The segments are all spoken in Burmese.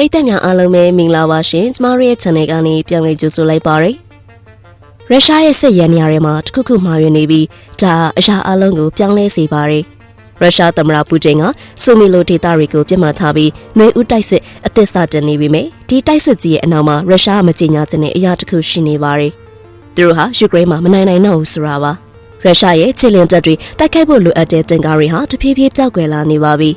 ပရိသတ်များအားလုံးပဲမင်္ဂလာပါရှင်ကျမတို့ရဲ့ channel ကနေပြန်လည်ကြိုဆိုလိုက်ပါရစေရုရှားရဲ့စစ်ရန်နေရာတွေမှာတခုခုမှားယွင်းနေပြီးဒါအရာအလုံးကိုပြောင်းလဲစေပါရစေရုရှားသမ္မတပူတင်ကဆိုမီလိုဒေတာတွေကိုပြစ်မှတ်ထားပြီးနှွေဦးတိုက်စစ်အသစ်စတင်နေပြီမေဒီတိုက်စစ်ကြီးရဲ့အနောက်မှာရုရှားမကြေညာခြင်းနဲ့အရာတစ်ခုရှိနေပါရစေသူတို့ဟာယူကရိန်းမှာမနိုင်နိုင်တော့ဘူးဆိုတာပါရုရှားရဲ့ခြေလင်းတပ်တွေတိုက်ခိုက်ဖို့လိုအပ်တဲ့တင်ကားတွေဟာတဖြည်းဖြည်းပြောက်ကွယ်လာနေပါပြီ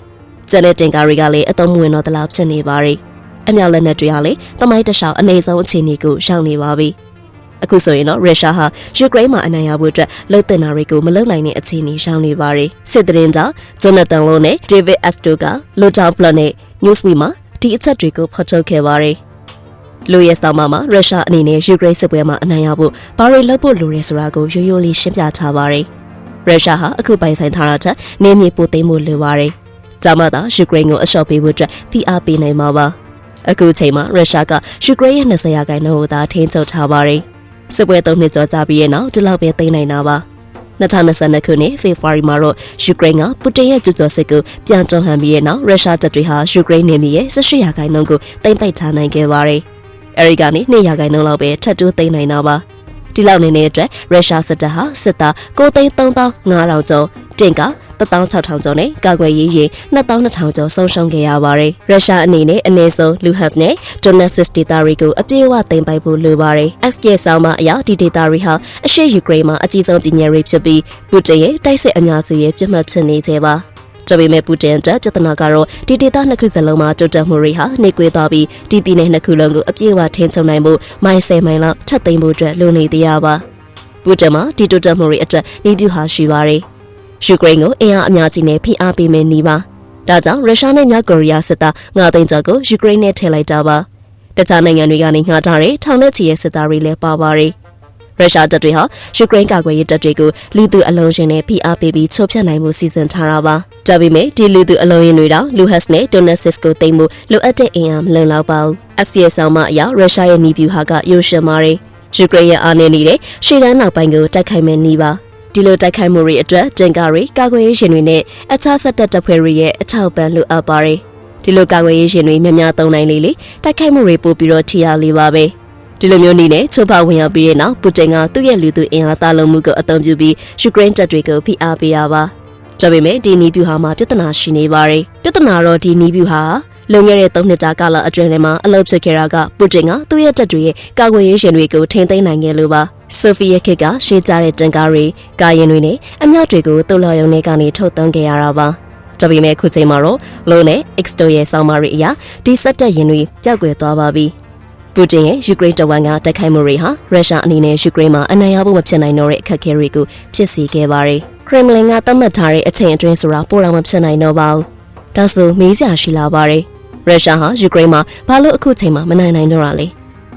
ကျန်တဲ့တင်ကားတွေကလည်းအသုံးမဝင်တော့တလားဖြစ်နေပါရစေ အမြောက်လက်နက်တွေကလည်းတမိုင်းတခြားအနေဆုံးအခြေအနေကိုရောက်နေပါပြီ။အခုဆိုရင်တော့ရုရှားဟာယူကရိန်းမှာအနိုင်ရဖို့အတွက်လှုပ်တင်တာတွေကိုမလုပ်နိုင်တဲ့အခြေအနေရောက်နေပါပြီ။စစ်တရင်ကြောင့်ဂျိုနသန်လိုနဲ့ဒေးဗစ်အက်စတိုကလိုတောင်ပလတ်နဲ့ Newsweek မှာဒီအချက်တွေကိုဖော်ထုတ်ခဲ့ပါတယ်။လူရဲ့ဆောင်းမှာရုရှားအနေနဲ့ယူကရိန်းစစ်ပွဲမှာအနိုင်ရဖို့ဘာတွေလုပ်ဖို့လိုရဲဆိုတာကိုရိုးရိုးလေးရှင်းပြထားပါတယ်။ရုရှားဟာအခုပိုင်ဆိုင်ထားတာချက်နေမြေပိုသိမ်းမှုလိုပါတယ်။ဒါမှသာယူကရိန်းကိုအလျှော့ပေးဖို့အတွက်ဖိအားပေးနိုင်မှာပါ။ အခုချိန်မှာရုရှားကယူကရိန်းရဲ့20ရာခိုင်နှုန်းကိုသာထိန်းချုပ်ထားပါတယ်။စစ်ပွဲသုံးနှစ်ကျော်ကြာပြီးတဲ့နောက်ဒီလောက်ပဲသိမ်းနိုင်တာပါ။2022ခုနှစ်ဖေဖော်ဝါရီမှာတော့ယူကရိန်းကပူတင်ရဲ့ကျူးကျော်စစ်ကိုပြန်တွန်းလှန်ပြီးတဲ့နောက်ရုရှားတပ်တွေဟာယူကရိန်းနေမြေရဲ့18ရာခိုင်နှုန်းကိုသိမ်းပိုက်ထားနိုင်ခဲ့ပါတယ်။အဲဒီကနေ2ရာခိုင်နှုန်းလောက်ပဲထပ်တိုးသိမ်းနိုင်တာပါ။ဒီလောက်နေတဲ့အတွက်ရုရှားစစ်တပ်ဟာစစ်သား9,3500ကျော်တင်က 16000ကျော်နဲ့ကာကွယ်ရေးရင်2200ကျော်ဆုံးရှုံးခဲ့ရပါတယ်။ရုရှားအနေနဲ့အနည်းဆုံးလူဟတ်နဲ့ဒိုနက်စစ်ဒေတာတွေကိုအပြည့်အဝသိမ်းပိုက်ဖို့လိုပါတယ်။ X ရဲ့ဆောင်းမအရာဒီဒေတာတွေဟာအရှေ့ယူကရိန်းမှာအကြီးဆုံးပြည်နယ်တွေဖြစ်ပြီးပူတင်ရဲ့တိုက်စစ်အများစုရဲ့ပြစ်မှတ်ဖြစ်နေစေပါ။ဒါပေမဲ့ပူတင်တပ်ပြဿနာကတော့ဒီဒေသနှစ်ခုစလုံးမှာတိုးတက်မှုတွေဟာနှိကွေးသွားပြီးဒီပြည်နယ်နှစ်ခုလုံးကိုအပြည့်အဝထိန်းချုပ်နိုင်မှုမိုင်10မိုင်လောက်ထပ်သိမ်းဖို့အတွက်လိုနေသေးရပါပူတင်မှာဒီတိုးတက်မှုတွေအတွက်နေပြဟာရှိပါတယ် ယူကရိန်းကိုအင်အားအများကြီးနဲ့ဖိအားပေးမယ်နေပါဒါကြောင့်ရုရှားနဲ့မြောက်ကိုရီးယားစစ်သား9သိန်းကျော်ကိုယူကရိန်းနဲ့ထည့်လိုက်တာပါတခြားနိုင်ငံတွေကနေငှားထားတဲ့ထောင်နဲ့ချီရဲ့စစ်သားတွေလည်းပါပါတယ်ရုရှားတပ်တွေဟာယူကရိန်းကာကွယ်ရေးတပ်တွေကိုလူသူအလုံးရှင်နဲ့ဖိအားပေးပြီးချိုးဖျက်နိုင်မှုစီစဉ်ထားတာပါဒါပေမဲ့ဒီလူသူအလုံးရင်တွေတော့လူဟတ်နဲ့ဒိုနက်စစ်ကိုတိမ်မှုလိုအပ်တဲ့အင်အားမလုံလောက်ပါဘူးအစီအဆောင်မအရရုရှားရဲ့နီးဗျူဟာကရုရှားမာရီယူကရိန်းရဲ့အားနည်းနေတဲ့ရှေ့တန်းနောက်ပိုင်းကိုတိုက်ခိုက်မယ်နီးပါ ဒီလိုတိုက်ခိုက်မှုတွေအတွက်တင်ကာတွေကာကွယ်ရေးရှင်တွေနဲ့အခြားဆက်တပ်တပ်ဖွဲ့တွေရဲ့အထောက်ပံ့လိုအပ်ပါတယ်။ဒီလိုကာကွယ်ရေးရှင်တွေများများသုံးနိုင်လေလေတိုက်ခိုက်မှုတွေပို့ပြီးတော့ထိရောက်လေပါပဲ။ဒီလိုမျိုးနည်းနဲ့ချိုးဖောက်ဝင်ရောက်ပြီးတဲ့နောက်ပူတင်ကသူ့ရဲ့လူသူအင်အားသားလုံးမှုကိုအသုံးပြုပြီးယူကရိန်းတပ်တွေကိုဖိအားပေးရပါ။ဒါပေမဲ့ဒီနီးဗျူဟာမှာပြဿနာရှိနေပါတယ်။ပြဿနာတော့ဒီနီးဗျူဟာ လွန်ခဲ့တဲ့၃နှစ်တာကာလအတွင်းထဲမှာအလုပ်ဖြစ်ခဲ့တာကပူတင်ကသူ့ရဲ့တပ်တွေရဲ့ကာကွယ်ရေးရှင်တွေကိုထိန်းသိမ်းနိုင်ခဲ့လို့ပါ။ဆိုဖီယာခစ်ကရှေးကြတဲ့တန်ကားတွေကာရင်တွေနဲ့အမြောက်တွေကိုတုတ်လော်ရုံတွေကနေထုတ်သွင်းခဲ့ရတာပါဒါပေမဲ့ခုချိန်မှာတော့လိုနဲ့ X2 ရဲ့ဆောင်းပါးတွေအရာဒီစက်တက်ရင်တွေပျောက်ကွယ်သွားပါပြီပူတင်ရဲ့ယူကရိန်းတဝန်ကတိုက်ခိုက်မှုတွေဟာရုရှားအနေနဲ့ယူကရိန်းမှာအနိုင်ရဖို့မဖြစ်နိုင်တော့တဲ့အခက်အခဲတွေကိုဖြစ်စေခဲ့ပါတယ်ခရမ်လင်ကသတ်မှတ်ထားတဲ့အချိန်အတွင်းဆိုတာပိုတော့မဖြစ်နိုင်တော့ပါဘူးဒါဆိုမေးစရာရှိလာပါတယ် ရုရှားဟာယူကရိန်းမှာဘာလို့အခုချိန်မှာမနိုင်နိုင်တော့တာလဲ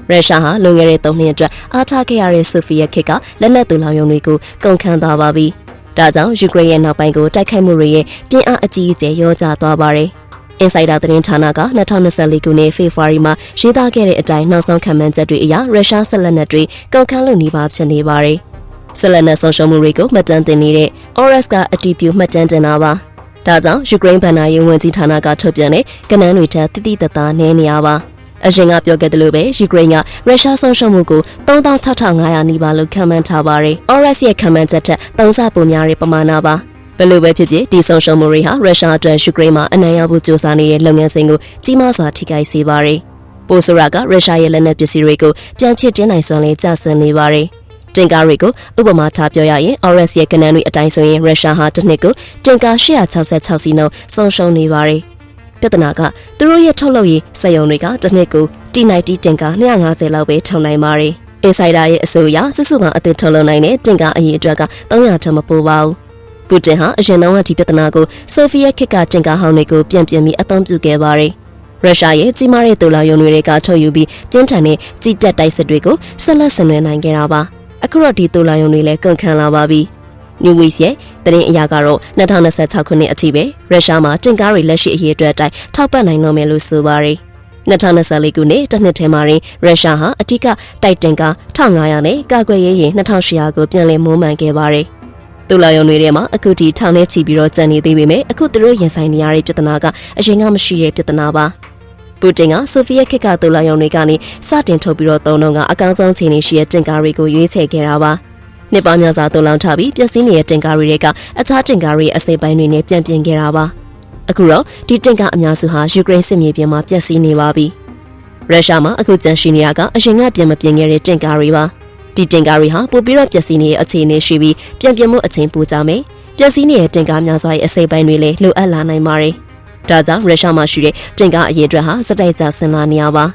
ရုရှားဟာလွန်ခဲ့တဲ့၃နှစ်အတွက်အားထားခဲ့ရတဲ့ဆိုဖီယာခေတ်ကလက်နက်တူလောင်ရုံတွေကိုကုန်ခန်းသွားပါပြီ။ဒါကြောင့်ယူကရိန်းရဲ့နောက်ပိုင်းကိုတိုက်ခိုက်မှုတွေရဲ့ပြင်းအားအကြီးအကျယ်ရောကျသွားပါတယ်။ Insider သတင်းဌာနက2024ခုနှစ်ဖေဖော်ဝါရီမှာရေးသားခဲ့တဲ့အတိုင်းနောက်ဆုံးခံမှန်းချက်တွေအရရုရှားဆက်လက်နက်တွေကုန်ခန်းလို့နေပါဖြစ်နေပါတယ်။ဆက်လက်နက်ဆုံးရှုံးမှုတွေကိုမှတ်တမ်းတင်နေတဲ့ ORS ကအတည်ပြုမှတ်တမ်းတင်တာပါ။ ဒါကြောင့်ယူကရိန်းဗန်နာရေးဝန်ကြီးဌာနကထုတ်ပြန်တဲ့ကဏ္ဍတွေထက်တိတိတသားနည်းနေရပါ။အရင်ကပြောခဲ့သလိုပဲယူကရိန်းကရုရှားဆုံးရှုံးမှုကို36,500နီးပါးလို့ခန့်မှန်းထားပါတယ်။ ORS ရဲ့ခန့်မှန်းချက်ထက်သုံးဆပိုများတဲ့ပမာဏပါ။ဘယ်လိုပဲဖြစ်ဖြစ်ဒီဆုံးရှုံးမှုတွေဟာရုရှားအတွက်ယူကရိန်းမှာအနိုင်ရဖို့ကြိုးစားနေတဲ့လုပ်ငန်းစဉ်ကိုကြီးမားစွာထိခိုက်စေပါတယ်။ပိုဆိုရာကရုရှားရဲ့လက်နက်ပစ္စည်းတွေကိုပြန်ဖြစ်တင်းနိုင်စွမ်းလေးကျဆင်းနေပါတယ်။ တင်ကားတွေကိုဥပမာထားပြောရရင် ORS ရဲ့ကဏ္ဍတွေအတိုင်းဆိုရင်ရုရှားဟာတစ်နှစ်ကိုတင်ကား866စီးနှုန်းဆုံးရှုံးနေပါတယ်။ပြဿနာကသူတို့ရဲ့ထုတ်လုပ်ရေးစက်ရုံတွေကတစ်နှစ်ကို T90 တင်ကာ250လောက်ပဲထုံနိုင်ပါတယ်။ Insider ရဲ့အဆိုအရစုစုပေါင်းအသစ်ထုတ်လုပ်နိုင်တဲ့တင်ကာအရေးအတွက်က300ထက်မပိုပါဘူး။ပူတင်ဟာအရင်တုန်းကဒီပြဿနာကိုဆိုဗီယက်ခေတ်ကတင်ကာဟောင်းတွေကိုပြန်ပြင်ပြီးအသုံးပြုခဲ့ပါတယ်။ရုရှားရဲ့ကြီးမားတဲ့တူလာယုံတွေကထုတ်ယူပြီးပြင်းထန်တဲ့ကြီးတက်တိုက်စစ်တွေကိုဆက်လက်ဆင်နွှဲနိုင်ခဲ့တာပါ။ အခုတော့ဒီတူလာယုံတွေလည်းကန်ခံလာပါပြီ။ New Week ရဲ့သတင်းအရကတော့2026ခုနှစ်အထိပဲရုရှားမှာတင်ကားတွေလက်ရှိအရေးအတွက်အတိုင်းထောက်ပံ့နိုင်တော့မယ်လို့ဆိုပါတယ်။2024ခုနှစ်တစ်နှစ်ထဲမှာရင်ရုရှားဟာအ धिक တိုက်တင်ကား1500နဲ့ကာကွယ်ရေးရင်2800ကိုပြန်လည်မိုးမှန်ခဲ့ပါတယ်။တူလာယုံတွေထဲမှာအခုထိထောင်ထဲချီပြီးတော့ကြံနေသေးပေမဲ့အခုသူတို့ရင်ဆိုင်နေရတဲ့ပြဿနာကအရင်ကမရှိတဲ့ပြဿနာပါ။ ပူတင်ကဆိုဗီယက်ခေတ်ကတူလောင်ရုံတွေကနေစတင်ထုတ်ပြီးတော့သုံးတော့ကအကောင်းဆုံးခြေနေရှိတဲ့တင်ကာတွေကိုရွေးချယ်ခဲ့တာပါ။နှစ်ပေါင်းများစွာတူလောင်ထားပြီးပျက်စီးနေတဲ့တင်ကာတွေတွေကအခြားတင်ကာတွေအစိပ်ပိုင်းတွေနဲ့ပြန်ပြင်ခဲ့တာပါ။အခုတော့ဒီတင်ကာအများစုဟာယူကရိန်းစစ်မြေပြင်မှာပျက်စီးနေပါပြီ။ရုရှားမှာအခုကြန့်ရှိနေတာကအရင်ကပြင်မပြင်ခဲ့တဲ့တင်ကာတွေပါ။ဒီတင်ကာတွေဟာပိုပြီးတော့ပျက်စီးနေတဲ့အခြေအနေရှိပြီးပြန်ပြင်မှုအချိန်ပိုကြမယ်။ပျက်စီးနေတဲ့တင်ကာများစွာရဲ့အစိပ်ပိုင်းတွေလည်းလိုအပ်လာနိုင်ပါတယ်။ ဒါကြောင့်ရုရှားမှာရှိတဲ့တင်ကားအရေးအတွက်ဟာစတိုက်ကြဆင်လာနေရပါ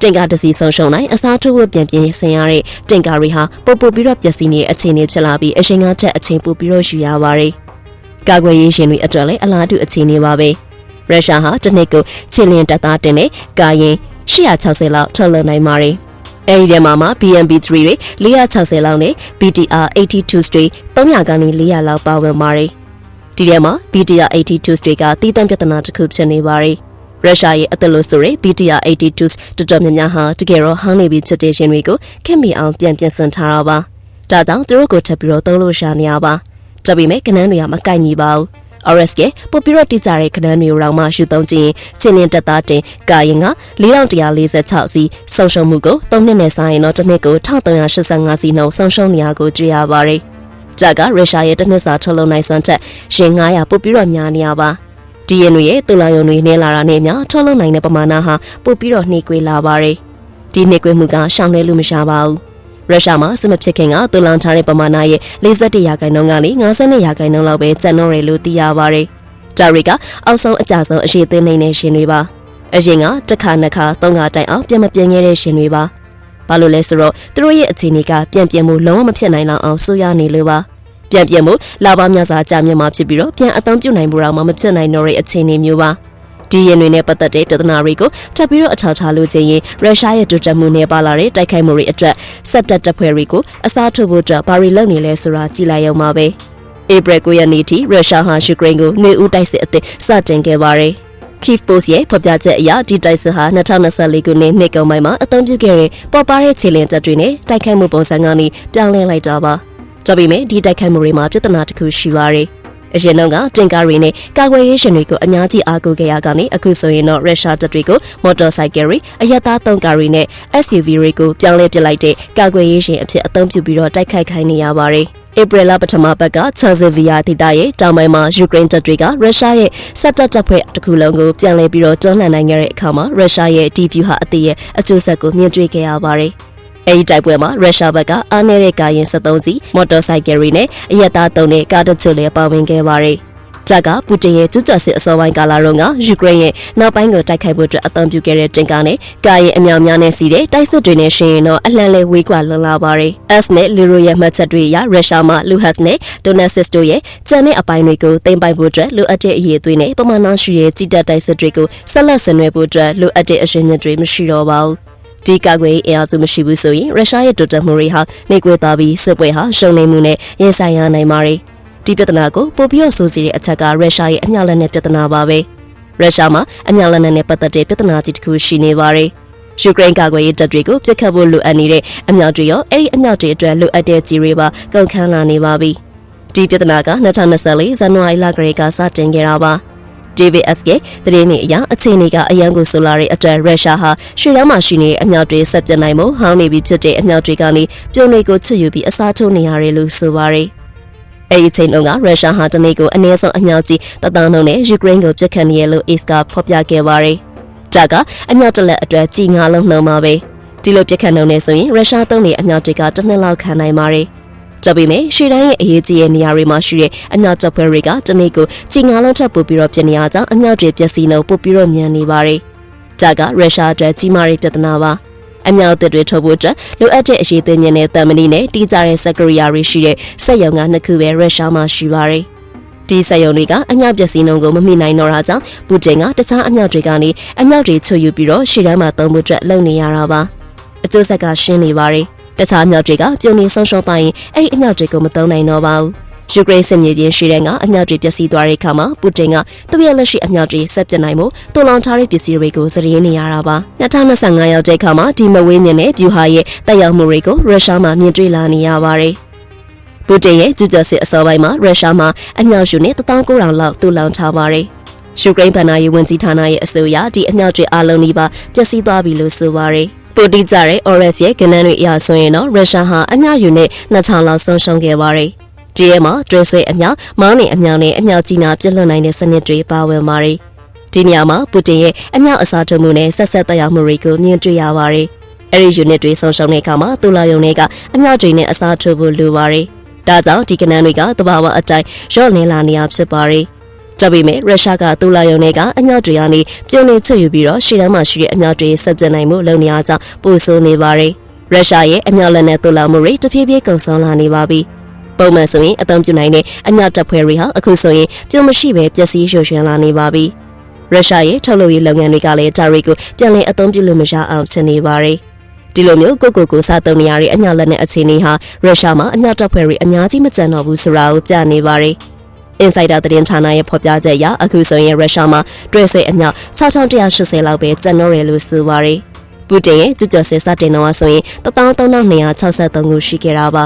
တင်ကားတစီဆုံးရှုံးနိုင်အစားထိုးဖို့ပြန်ပြင်ဆင်ရတဲ့တင်ကားတွေဟာပို့ပို့ပြီးတော့ပျက်စီးနေတဲ့အခြေအနေဖြစ်လာပြီးအချိန်ကချက်အချိန်ပိုပြီးတော့ယူရပါတယ်။ကာကွယ်ရေးရှင်တွေအတွက်လည်းအလားတူအခြေအနေပါပဲ။ရုရှားဟာတစ်နှစ်ကိုချီလင်းတပ်သားတင်တဲ့ကာရင်860လောက်ထုတ်လုပ်နိုင်ပါတယ်။အဲဒီထဲမှာမှ BMP3 တွေ460လောက်နဲ့ BTR 82 တွေ300ကနေ400လောက်ပါဝင်ပါတယ် ဒီထဲမှာ BTR 82 တွေကတည်တံ့ပြဿနာတစ်ခုဖြစ်နေပါတယ်။ရုရှားရဲ့အသက်လို့ဆိုရင် BTR 82 တော်တော်များများဟာတကယ်တော့ဟောင်းနေပြီဖြစ်တဲ့ရှင်တွေကိုခင်မီအောင်ပြန်ပြင်ဆင်ထားတာပါ။ဒါကြောင့်သူတို့ကိုထပ်ပြီးတော့သုံးလို့ရှာနေရပါ။ဒါပေမဲ့ကနန်းတွေကမကိုက်ညီပါဘူး။ RSK ပိုပြီးတော့တိကျတဲ့ခဏမျိုးရောင်မှရှုသုံးခြင်းချင်းလင်းတက်သားတင်ကာရင်က4146စီဆုံးရှုံးမှုကို3နှစ်နဲ့ဆိုင်ရင်တော့တစ်နှစ်ကို1385စီနှုန်းဆုံးရှုံးနေရကိုတွေ့ရပါတယ်။ ကြက်ကရုရှားရဲ့တနစ်စာထုတ်လုပ်နိုင်စွမ်းချက်ရှင်900ပို့ပြီးတော့များနေရပါဒီရင်တွေရဲ့တူလာယုံတွေနေလာတာနဲ့များထုတ်လုပ်နိုင်တဲ့ပမာဏဟာပို့ပြီးတော့နှိကွေးလာပါတယ်ဒီနှိကွေးမှုကရှောင်လဲလို့မရှာပါဘူးရုရှားမှာစမဖြစ်ခင်ကတူလောင်ထားတဲ့ပမာဏရဲ့41ရာခိုင်နှုန်းကနေ52ရာခိုင်နှုန်းလောက်ပဲကျန်တော့တယ်လို့သိရပါတယ်ဒါတွေကအောက်ဆုံးအကြဆုံးအရှိသေးနေတဲ့ရှင်တွေပါအရင်ကတစ်ခါနှစ်ခါသုံးခါတိုင်အောင်ပြန်မပြင်းခဲ့တဲ့ရှင်တွေပါ ဘာလို့လဲဆိုတော့သူတို့ရဲ့အခြေအနေကပြန်ပြင်းမှုလုံးဝမဖြစ်နိုင်လောက်အောင်ဆိုးရနေလို့ပါပြန်ပြင်းမှုလာပါများစွာကြာမြင့်မှာဖြစ်ပြီးတော့ပြန်အသုံးပြုနိုင်မှုတော့မဖြစ်နိုင်တော့တဲ့အခြေအနေမျိုးပါဒီရင်တွေနဲ့ပတ်သက်တဲ့ပြဿနာတွေကိုတက်ပြီးတော့အထောက်ထားလို့ခြင်းရင်ရုရှားရဲ့တိုးတက်မှုနဲ့ပါလာတဲ့တိုက်ခိုက်မှုတွေအတွက်စက်တက်တပ်ဖွဲ့တွေကိုအစားထိုးဖို့အတွက်ဘာတွေလုပ်နေလဲဆိုတာကြည့်လိုက်အောင်ပါပဲဧပြီ9ရက်နေ့ထိရုရှားဟာယူကရိန်းကိုနေဦးတိုက်စစ်အသစ်စတင်ခဲ့ပါတယ် Kiev Post ရဲ့ဖော်ပြချက်အရဒီတိုက်စစ်ဟာ2024ခုနှစ်နှစ်ကုန်ပိုင်းမှာအသုံးပြုခဲ့တဲ့ပေါ်ပါတဲ့ခြေလျင်တပ်တွေနဲ့တိုက်ခိုက်မှုပုံစံကနေပြောင်းလဲလိုက်တာပါ။ဒါပေမဲ့ဒီတိုက်ခိုက်မှုတွေမှာပြဿနာတစ်ခုရှိပါတယ်။အရင်တော့ကတင်ကားတွေနဲ့ကာကွယ်ရေးရှင်တွေကိုအများကြီးအားကိုးခဲ့ရကနေအခုဆိုရင်တော့ရုရှားတပ်တွေကိုမော်တော်ဆိုင်ကယ်တွေအရက်သားသုံးကားတွေနဲ့ SUV တွေကိုပြောင်းလဲပစ်လိုက်တဲ့ကာကွယ်ရေးရှင်အဖြစ်အသုံးပြုပြီးတော့တိုက်ခိုက်ခိုင်းနေရပါတယ်။ ဧပြီလပထမပတ်ကချာဇဗီယာဒေသရဲ့တောင်ပိုင်းမှာယူကရိန်းတပ်တွေကရုရှားရဲ့စက်တပ်တပ်ဖွဲ့တစ်ခုလုံးကိုပြန်လည်ပြီးတော့တွန်းလှန်နိုင်ခဲ့တဲ့အခါမှာရုရှားရဲ့ဒီဗျူဟာအသစ်ရဲ့အကျိုးဆက်ကိုမြင်တွေ့ခဲ့ရပါတယ်။အဲဒီတိုက်ပွဲမှာရုရှားဘက်ကအားနည်းတဲ့ကားရင်73စီမော်တော်ဆိုင်ကယ်တွေနဲ့အရက်သားသုံးတဲ့ကားတချို့လည်းပါဝင်ခဲ့ပါတယ်။ ဂျက်ကပူတင်ရဲ့ကျူးကျော်စစ်အစောပိုင်းကာလတုန်းကယူကရိန်းရဲ့နောက်ပိုင်းကိုတိုက်ခိုက်ဖို့အတွက်အသုံးပြုခဲ့တဲ့တင်ကားနဲ့ကားရဲ့အမြောင်များနဲ့စီးတဲ့တိုက်စစ်တွေနဲ့ရှင်ရင်တော့အလှန်လဲဝေးကွာလွန်လာပါတယ်။ S နဲ့ Lero ရဲ့မှတ်ချက်တွေအရရုရှားမှ Luhansk နဲ့ Donetsk တို့ရဲ့ကျန်တဲ့အပိုင်းတွေကိုသိမ်းပိုက်ဖို့အတွက်လိုအပ်တဲ့အရေးအသွေးနဲ့ပမာဏရှိတဲ့ကြီးတက်တိုက်စစ်တွေကိုဆက်လက်ဆင်နွှဲဖို့အတွက်လိုအပ်တဲ့အရှင်မြင့်တွေမရှိတော့ပါဘူး။ဒီကာကွယ်ရေးအင်အားစုမရှိဘူးဆိုရင်ရုရှားရဲ့တိုးတက်မှုတွေဟာနှိကွေးသွားပြီးစစ်ပွဲဟာရှုံနေမှုနဲ့ရင်ဆိုင်ရနိုင်ပါတယ်။ ဒီပြဿနာကိုပိုပြီးဆိုးစီတဲ့အချက်ကရုရှားရဲ့အမြောက်လက်နက်ပြဿနာပါပဲရုရှားမှာအမြောက်လက်နက်နဲ့ပတ်သက်တဲ့ပြဿနာကြီးတစ်ခုရှိနေပါတယ်ယူကရိန်းကာကွယ်ရေးတပ်တွေကိုပြစ်ခတ်ဖို့လိုအပ်နေတဲ့အမြောက်တွေရောအဲ့ဒီအမြောက်တွေအတွက်လိုအပ်တဲ့ကြီးတွေပါကုန်ခန်းလာနေပါပြီဒီပြဿနာက2024ဇန်နဝါရီလကလေးကစတင်ခဲ့တာပါ DBS ရဲ့သတင်းတွေအရအခြေအနေကအရန်ကိုဆိုလာတဲ့အတွက်ရုရှားဟာရွှေလမ်းမှာရှိနေတဲ့အမြောက်တွေဆက်ပြတ်နိုင်မှုဟောင်းနေပြီဖြစ်တဲ့အမြောက်တွေကနေပြုံတွေကိုချွတ်ယူပြီးအစားထိုးနေရတယ်လို့ဆိုပါတယ် အဲဒီအချိန်တုန်းကရုရှားဟာတနေ့ကိုအနည်းဆုံးအမြောက်ကြီးတသန်းလုံးနဲ့ယူကရိန်းကိုပြစ်ခတ်နေရလို့ ACE ကဖော်ပြခဲ့ပါတယ်။ဒါကအမြောက်တစ်လက်အတွက်ကြီးငါလုံးနှုံပါပဲ။ဒီလိုပြစ်ခတ်နှုံနေဆိုရင်ရုရှားသုံးနေအမြောက်တွေကတစ်နှစ်လောက်ခံနိုင်ပါတယ်။ဒါပေမဲ့ရွှေတိုင်းရဲ့အရေးကြီးတဲ့နေရာတွေမှာရှိတဲ့အမြောက်တပ်ဖွဲ့တွေကတနေ့ကိုကြီးငါလုံးထပ်ပို့ပြီးတော့ပြင်နေရကြောင်းအမြောက်တွေပျက်စီးနှုံပို့ပြီးတော့မြန်နေပါတယ်။ဒါကရုရှားအတွက်ကြီးမားတဲ့ပြဿနာပါ။ အမြောက်သစ်တွေထုတ်ဖို့အတွက်လိုအပ်တဲ့အရေးသွင်းမြင့်တဲ့တံမဏိနဲ့တီးကြတဲ့စက်ကရိယာတွေရှိတဲ့စက်ရုံကနှစ်ခုပဲရုရှားမှာရှိပါတယ်။ဒီစက်ရုံတွေကအမြောက်ပျက်စီးနှုန်းကိုမမိနိုင်တော့တာကြောင့်ပူတင်ကတခြားအမြောက်တွေကနေအမြောက်တွေချွတ်ယူပြီးတော့ရှေ့တန်းမှာသုံးဖို့အတွက်လုပ်နေရတာပါ။အကျိုးဆက်ကရှင်းနေပါတယ်။တခြားအမြောက်တွေကပြုံနေဆုံးရှုံးသွားရင်အဲ့ဒီအမြောက်တွေကိုမသုံးနိုင်တော့ပါဘူး။ ယူကရိန်းစစ်မြေပြင်ရှိတဲ့ကအမြောက်တွေပျက်စီးသွားတဲ့အခါမှာပူတင်ကသူ့ရဲ့လက်ရှိအမြောက်တွေဆက်ပစ်နိုင်မှုတူလောင်ထားတဲ့ပစ္စည်းတွေကိုစရင်းနေရတာပါ2025ရောက်တဲ့အခါမှာဒီမဝေးမြင့်တဲ့ဗျူဟာရဲ့တက်ရောက်မှုတွေကိုရုရှားမှာမြင်တွေ့လာနေရပါတယ်ပူတင်ရဲ့ကျူးကျော်စစ်အစောပိုင်းမှာရုရှားမှာအမြောက်ရှုနဲ့19000လောက်တူလောင်ထားပါတယ်ယူကရိန်းဗန်နာရေးဝန်ကြီးဌာနရဲ့အဆိုအရဒီအမြောက်တွေအလုံးနီးပါးပျက်စီးသွားပြီလို့ဆိုပါရယ်ပိုတိကြတဲ့ ORS ရဲ့ကဏ္ဍတွေအရဆိုရင်တော့ရုရှားဟာအမြောက်ယူနဲ့2000လောက်ဆုံးရှုံးခဲ့ပါရယ် ဒီထဲမှာတွဲဆွဲအမြောက်မောင်းနေအမြောက်နဲ့အမြောက်ကြီးနာပြစ်လွတ်နိုင်တဲ့စနစ်တွေပါဝင်ပါရယ်ဒီနေရာမှာပူတင်ရဲ့အမြောက်အစားထိုးမှုနဲ့ဆက်ဆက်သက်ရောက်မှုတွေကိုမြင်တွေ့ရပါရယ်အဲ့ဒီ unit တွေဆုံးရှုံးတဲ့အခါမှာတူလာယုံတွေကအမြောက်တွေနဲ့အစားထိုးဖို့လိုပါရယ်ဒါကြောင့်ဒီကဏ္ဍတွေကတဘာဝအတိုင်းရော့နေလာနေရဖြစ်ပါရယ်ကြပေမဲ့ရုရှားကတူလာယုံတွေကအမြောက်တွေကနေပြုံးနေချွတ်ယူပြီးတော့ရှေ့တန်းမှာရှိတဲ့အမြောက်တွေဆက်ပြနိုင်မှုလုပ်နေရကြောင်းပို့ဆိုနေပါရယ်ရုရှားရဲ့အမြောက်လက်နဲ့တူလာမှုတွေတဖြည်းဖြည်းကုန်ဆုံးလာနေပါပြီ ပုံမှန်ဆိုရင်အသုံးပြုနိုင်တဲ့အမြောက်တပ်ဖွဲ့တွေဟာအခုဆိုရင်ပြုံးမရှိပဲပျက်စီးရွှေ့ရွှင်လာနေပါပြီရုရှားရဲ့ထုတ်လုပ်ရေးလုပ်ငန်းတွေကလည်းဒါရီကိုပြန်လည်အသုံးပြုလို့မရအောင်ဖြစ်နေပါရယ်ဒီလိုမျိုးကိုကိုကိုစားသုံးနေရတဲ့အမြောက်လက်နဲ့အခြေအနေဟာရုရှားမှာအမြောက်တပ်ဖွဲ့တွေအများကြီးမကြံတော့ဘူးဆိုတာကိုကြားနေပါရယ် Insider သတင်းဌာနရဲ့ဖော်ပြချက်အရအခုဆိုရင်ရုရှားမှာတွဲဆွဲအမြောက်6180လောက်ပဲကျန်တော့ရလို့ဆိုပါရယ်ပူတင်ရဲ့ကျွတ်ကျော်စစ်စတင်တော့ဆိုရင်13263ခုရှိခဲ့တာပါ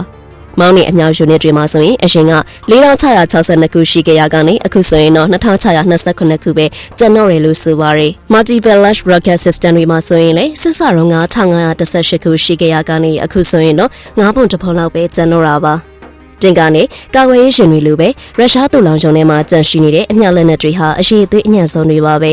မောင်းနေအမြောက်ယူနစ်တွေမှာဆိုရင်အရင်က4662ခုရှိခဲ့ရကနေအခုဆိုရင်တော့2629ခုပဲကျန်တော့ရလို့ဆိုပါရယ် Multiple Launch Rocket System တွေမှာဆိုရင်လည်းစစ်စတော့1518ခုရှိခဲ့ရကနေအခုဆိုရင်တော့9ပုံတစ်ပုံလောက်ပဲကျန်တော့တာပါတင်ကနေကာကွယ်ရေးရှင်တွေလိုပဲရုရှားတူလောင်ချုံထဲမှာကြန့်ရှိနေတဲ့အမြောက်လက်နက်တွေဟာအရှိအသေးအညံ့ဆုံးတွေပါပဲ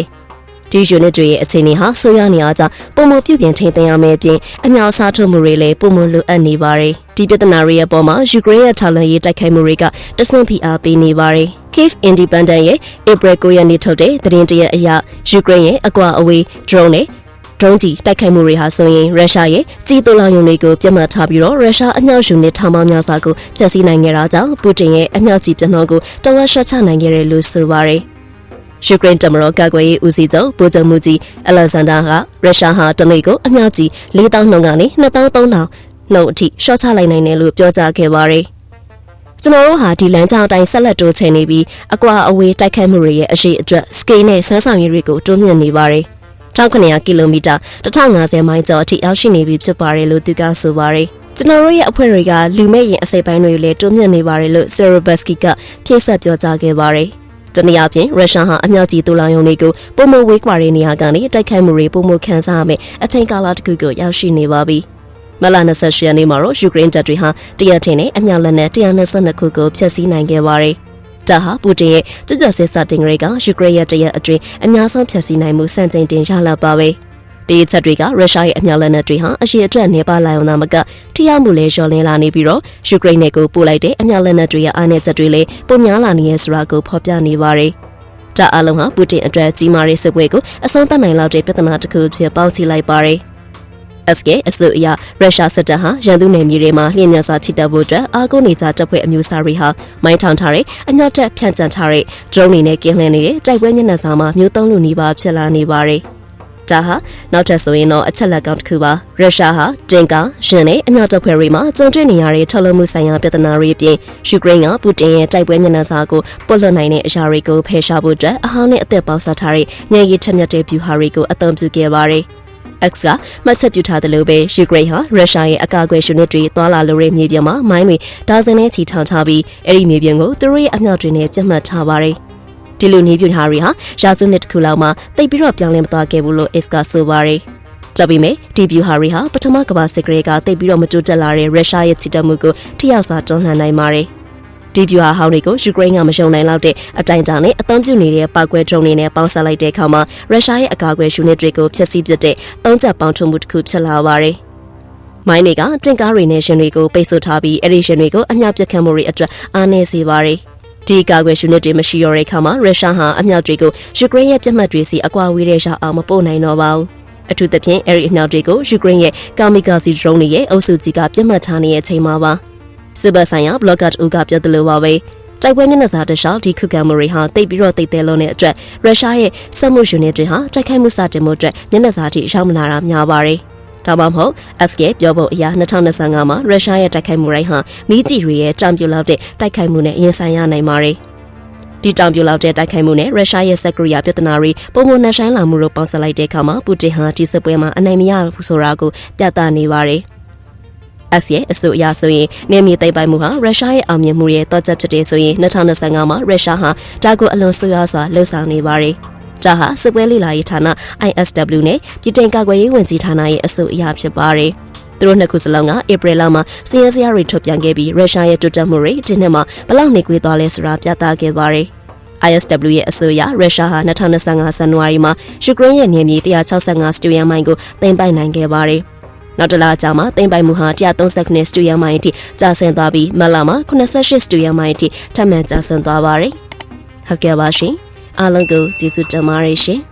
ဒီ unit တွေရဲ့အခြေအနေဟာဆိုးရွားနေအားကြောင့်ပုံမပြုပြင်ထိန်သိမ်းရမယ့်အပြင်အမြောက်စားထုတ်မှုတွေလည်းပုံမလိုအပ်နေပါတယ် ဒီပြဿနာတွေရဲ့ပေါ်မှာယူကရိန်းရဲ့ထောက်လှမ်းရေးတိုက်ခိုက်မှုတွေကတဆင့်ဖိအားပေးနေပါတယ် Kiev Independent ရဲ့ April 9ရက်နေ့ထုတ်တဲ့သတင်းတရက်အရယူကရိန်းရဲ့အကွာအဝေး drone နဲ့ဒရုန်းကြီးတိုက်ခိုက်မှုတွေဟာဆိုရင်ရုရှားရဲ့ကြီးတူလောင်ယုံတွေကိုပြတ်မှတ်ထားပြီးတော့ရုရှားအမြောက်ယူနစ်ထောင်ပေါင်းများစွာကိုဖျက်ဆီးနိုင်ခဲ့တာကြောင့်ပူတင်ရဲ့အမြောက်ကြီးပြနှောကိုတဝက်ရှော့ချနိုင်ခဲ့တယ်လို့ဆိုပါရယ်ယူကရိန်းတမတော်ကာကွယ်ရေးဦးစီးချုပ်ဗိုလ်ချုပ်မှုကြီးအလက်ဇန်ဒါကရုရှားဟာတနေ့ကိုအမြောက်ကြီး4000နှုန်းကနေ2300 နှုန်းအထိရှော့ချလိုက်နိုင်တယ်လို့ပြောကြားခဲ့ပါရယ်ကျွန်တော်တို့ဟာဒီလမ်းကြောင်းအတိုင်းဆက်လက်တိုးချဲနေပြီးအကွာအဝေးတိုက်ခိုက်မှုတွေရဲ့အရှိအတွက်စကေးနဲ့ဆွမ်းဆောင်ရည်တွေကိုတိုးမြင့်နေပါတယ်။1900ကီလိုမီတာ1050မိုင်ကျော်အထိရောက်ရှိနေပြီဖြစ်ပါတယ်လို့သူကဆိုပါတယ်ကျွန်တော်တို့ရဲ့အဖွဲ့တွေကလူမဲ့ရင်အစိပ်ပိုင်းတွေလည်းတွန်းမြင့်နေပါတယ်လို့ Serobesky ကဖြည့်ဆက်ပြောကြားခဲ့ပါတယ်။တနည်းအားဖြင့်ရုရှားဟာအမြောက်ကြီးတူလောင်ယုံတွေကိုပုံမဝေးကွာတဲ့နေရာကနေတိုက်ခိုက်မှုတွေပုံမခန်းစားရမယ်အချိန်ကာလတစ်ခုကိုရောက်ရှိနေပါပြီ။ မလ28ရက်နေ့မှာတော့ယူကရိန်းတပ်တွေဟာတရက်ထင်းနဲ့အမြောက်လက်နက်122ခုကိုဖျက်ဆီးနိုင်ခဲ့ပါတယ်။ဒါဟာပူတင်ရဲ့ကြွကြွဆဲစတင်တွေကယူကရိန်းရဲ့တရက်အတွင်းအများဆုံးဖျက်ဆီးနိုင်မှုစံချိန်တင်ရလာပါပဲဒီချက်တွေကရုရှားရဲ့အမြောက်လက်နက်တွေဟာအရှိအတွက်နေပါလာအောင်သာမကထိရောက်မှုလည်းလျှော်လင်းလာနေပြီးတော့ယူကရိန်းနယ်ကိုပို့လိုက်တဲ့အမြောက်လက်နက်တွေရဲ့အားနည်းချက်တွေလည်းပုံများလာနေရဆိုတာကိုဖော်ပြနေပါတယ်ဒါအလုံးဟာပူတင်အတွက်ကြီးမားတဲ့စစ်ပွဲကိုအဆုံးသတ်နိုင်လောက်တဲ့ပြဿနာတစ်ခုဖြစ်ပေါင်းစည်းလိုက်ပါတယ်။ SK အစိုးရရုရှားစစ်တပ်ဟာရန်သူနယ်မြေတွေမှာလျှင်မြန်စွာချစ်တပ်ဖို့အတွက်အာကုနေကြတပ်ဖွဲ့အမျိုးအစားတွေဟာမိုင်းထောင်ထားတဲ့အမြောက်တပ်ဖြန့်ကျန်ထားတဲ့ drone တွေနဲ့ကင်းလှည့်နေတဲ့တိုက်ပွဲညနေစာမှာမျိုးသုံးလူနီးပါးဖြစ်လာနေပါတယ်။ဒါဟာနောက်ထပ်ဆိုရင်တော့အချက်လက်ကောင်းတစ်ခုပါရုရှားဟာတင်ကာရှင်နဲ့အမြောက်တပ်ဖွဲ့တွေမှာကြုံတွေ့နေရတဲ့ထုတ်လုပ်မှုဆိုင်ရာပြဿနာတွေအပြင်ယူကရိန်းကပူတင်ရဲ့တိုက်ပွဲမျက်နှာစာကိုပုတ်လွတ်နိုင်တဲ့အရာတွေကိုဖယ်ရှားဖို့အတွက်အဟောင်းနဲ့အသက်ပေါင်းစပ်ထားတဲ့ညံရီထက်မြက်တဲ့ဗျူဟာတွေကိုအသုံးပြုခဲ့ပါတယ်။ X ကမှတ်ချက်ပြုထားသလိုပဲယူကရိန်းဟာရုရှားရဲ့အကာအကွယ်ရှင်နစ်တွေသွာလာလိုတဲ့မြေပြင်မှာမိုင်းတွေဒါဇင်နဲ့ချီထောင်ထားပြီးအဲ့ဒီမြေပြင်ကိုသူတို့ရဲ့အမြောက်တွေနဲ့ပြတ်မှတ်ထားပါတယ်။ဒီလိုနေပြထားတွေဟာရာစုနှစ်တစ်ခုလောက်မှတိတ်ပြီးတော့ပြောင်းလဲမသွားခဲ့ဘူးလို့ X ကဆိုပါတယ်။ကြပြီမေဒီဗျူဟာရီဟာပထမကမ္ဘာစစ်ကလေးကတိတ်ပြီးတော့မတိုးတက်လာတဲ့ရုရှားရဲ့ချစ်တက်မှုကိုထိရောက်စွာတွန်းလှန်နိုင်ပါတယ်။ ဒီဗျူဟာဟောင်းတွေကိုယူကရိန်းကမရှုံနိုင်လောက်တဲ့အတိုင်းအတာနဲ့အသုံးပြုနေတဲ့ပောက်ကွဲဒရုန်းတွေနဲ့ပေါင်းစပ်လိုက်တဲ့အခါမှာရုရှားရဲ့အကာအကွယ်ယူနစ်တွေကိုဖျက်ဆီးပစ်တဲ့သုံးချက်ပေါင်းထုံမှုတစ်ခုဖြစ်လာပါတယ်။မိုင်းတွေကတင်ကားတွေနဲ့ရှင်တွေကိုပိတ်ဆို့ထားပြီးအဲ့ဒီရှင်တွေကိုအမြောက်ပစ်ခတ်မှုတွေအတွက်အားနည်းစေပါတယ်။ဒီကာကွယ်ယူနစ်တွေမရှိတော့တဲ့အခါမှာရုရှားဟာအမြောက်တွေကိုယူကရိန်းရဲ့ပြစ်မှတ်တွေစီအကွာဝေးတဲ့ရောက်အောင်မပို့နိုင်တော့ပါဘူး။အထူးသဖြင့်အဲ့ဒီအမြောက်တွေကိုယူကရိန်းရဲ့ကာမီကာစီဒရုန်းတွေရဲ့အုပ်စုကြီးကပြစ်မှတ်ထားနေတဲ့အချိန်မှာပါ။ စစ်ဘက်ဆိုင်ရာဘလော့ဂတ်ဦးကပြောသလိုပါပဲတိုက်ပွဲမျက်နှာစာတခြားဒီခုခံမှုတွေဟာတိတ်ပြီးတော့တိတ်သေးလုံးတဲ့အတွက်ရုရှားရဲ့စက်မှုယူနစ်တွေဟာတိုက်ခိုက်မှုစတင်မှုအတွက်မျက်နှာစာထိရောက်မလာတာများပါတယ်။ဒါမှမဟုတ် SK ပြောပုံအရ2025မှာရုရှားရဲ့တိုက်ခိုက်မှုတိုင်းဟာမိကြည့်တွေရဲ့တောင်ပြလောက်တဲ့တိုက်ခိုက်မှုနဲ့ရင်ဆိုင်ရနိုင်ပါတယ်။ဒီတောင်ပြလောက်တဲ့တိုက်ခိုက်မှုနဲ့ရုရှားရဲ့စက်ကရိယာပြဿနာတွေပုံမှန်နှဆိုင်လာမှုတို့ပေါင်းစပ်လိုက်တဲ့အခါမှာပူတင်ဟာဒီစစ်ပွဲမှာအနိုင်မရဘူးဆိုတာကိုပြသနေပါတယ်။ S ရဲ့အဆိုအရဆိုရင်နေမြေသိပ်ပိုင်မှုဟာရုရှားရဲ့အောင်မြင်မှုရဲ့တောချက်ဖြစ်တယ်ဆိုရင်2025မှာရုရှားဟာဒါကိုအလွန်ဆိုးရွားစွာလှုပ်ဆောင်နေပါတယ်။ဒါဟာစစ်ပွဲလေလာရေးဌာန ISW နဲ့ပြည်တိုင်ကာကွယ်ရေးဝန်ကြီးဌာနရဲ့အဆိုအရဖြစ်ပါတယ်။သူတို့နှစ်ခုစလုံးကဧပြီလမှာစီးရဲစရာတွေထုတ်ပြန်ခဲ့ပြီးရုရှားရဲ့တွတ်တက်မှုတွေဒီနှစ်မှာဘလောက်နေကွေးသွားလဲဆိုတာပြသခဲ့ပါတယ်။ ISW ရဲ့အဆိုအရရုရှားဟာ2025ဇန်နဝါရီမှာယူကရိန်းရဲ့နေမြေ165စတူဒီယံမိုင်ကိုသိမ်းပိုက်နိုင်ခဲ့ပါတယ်။ နောက်တစ်လကြာမှသိမ်းပိုက်မှုဟာ139စတူဒီယံမိုင်အထိကျဆင်းသွားပြီးမက်လာမှာ88စတူဒီယံမိုင်အထိထပ်မံကျဆင်းသွားပါတယ်။ဟုတ်ကဲ့ပါရှင်။အားလုံးကိုကျေးဇူးတင်ပါတယ်ရှင်။